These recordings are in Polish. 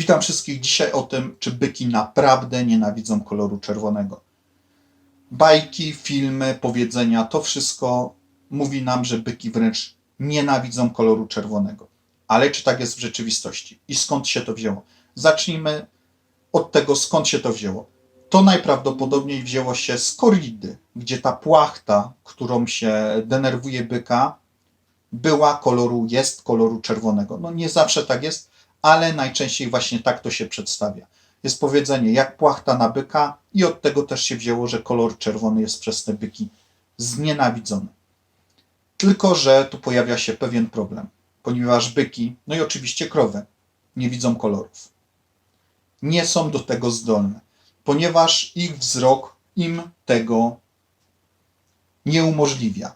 Witam wszystkich dzisiaj o tym, czy byki naprawdę nienawidzą koloru czerwonego. Bajki, filmy, powiedzenia, to wszystko mówi nam, że byki wręcz nienawidzą koloru czerwonego. Ale czy tak jest w rzeczywistości? I skąd się to wzięło? Zacznijmy od tego, skąd się to wzięło. To najprawdopodobniej wzięło się z koridy, gdzie ta płachta, którą się denerwuje byka, była koloru, jest koloru czerwonego. No nie zawsze tak jest, ale najczęściej właśnie tak to się przedstawia. Jest powiedzenie, jak płachta na byka, i od tego też się wzięło, że kolor czerwony jest przez te byki znienawidzony. Tylko, że tu pojawia się pewien problem, ponieważ byki, no i oczywiście krowy, nie widzą kolorów. Nie są do tego zdolne, ponieważ ich wzrok im tego nie umożliwia.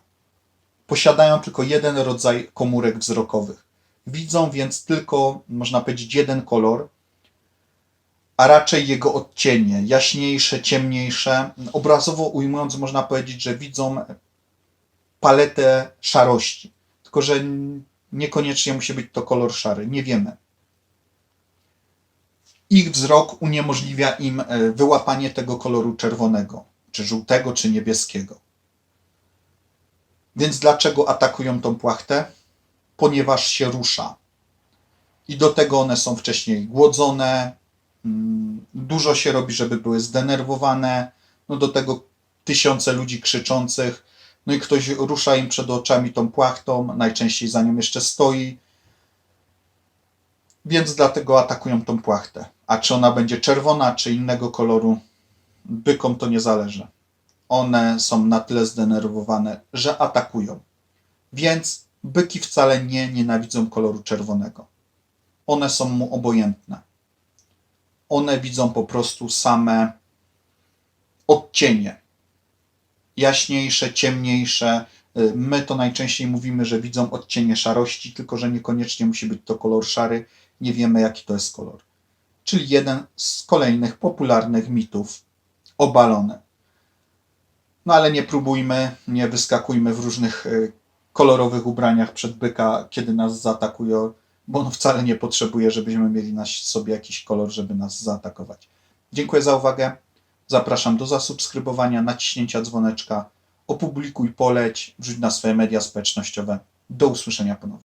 Posiadają tylko jeden rodzaj komórek wzrokowych. Widzą więc tylko, można powiedzieć, jeden kolor, a raczej jego odcienie, jaśniejsze, ciemniejsze. Obrazowo ujmując, można powiedzieć, że widzą paletę szarości, tylko że niekoniecznie musi być to kolor szary, nie wiemy. Ich wzrok uniemożliwia im e, wyłapanie tego koloru czerwonego, czy żółtego, czy niebieskiego. Więc dlaczego atakują tą płachtę? Ponieważ się rusza. I do tego one są wcześniej głodzone, mm, dużo się robi, żeby były zdenerwowane, no do tego tysiące ludzi krzyczących, no i ktoś rusza im przed oczami tą płachtą, najczęściej za nią jeszcze stoi, więc dlatego atakują tą płachtę. A czy ona będzie czerwona, czy innego koloru, bykom to nie zależy. One są na tyle zdenerwowane, że atakują. Więc byki wcale nie nienawidzą koloru czerwonego. One są mu obojętne. One widzą po prostu same odcienie. Jaśniejsze, ciemniejsze. My to najczęściej mówimy, że widzą odcienie szarości, tylko że niekoniecznie musi być to kolor szary. Nie wiemy, jaki to jest kolor. Czyli jeden z kolejnych popularnych mitów obalony. No ale nie próbujmy, nie wyskakujmy w różnych y, kolorowych ubraniach przed byka, kiedy nas zaatakuje, bo on wcale nie potrzebuje, żebyśmy mieli na sobie jakiś kolor, żeby nas zaatakować. Dziękuję za uwagę. Zapraszam do zasubskrybowania, naciśnięcia dzwoneczka, opublikuj, poleć, wrzuć na swoje media społecznościowe. Do usłyszenia ponownie.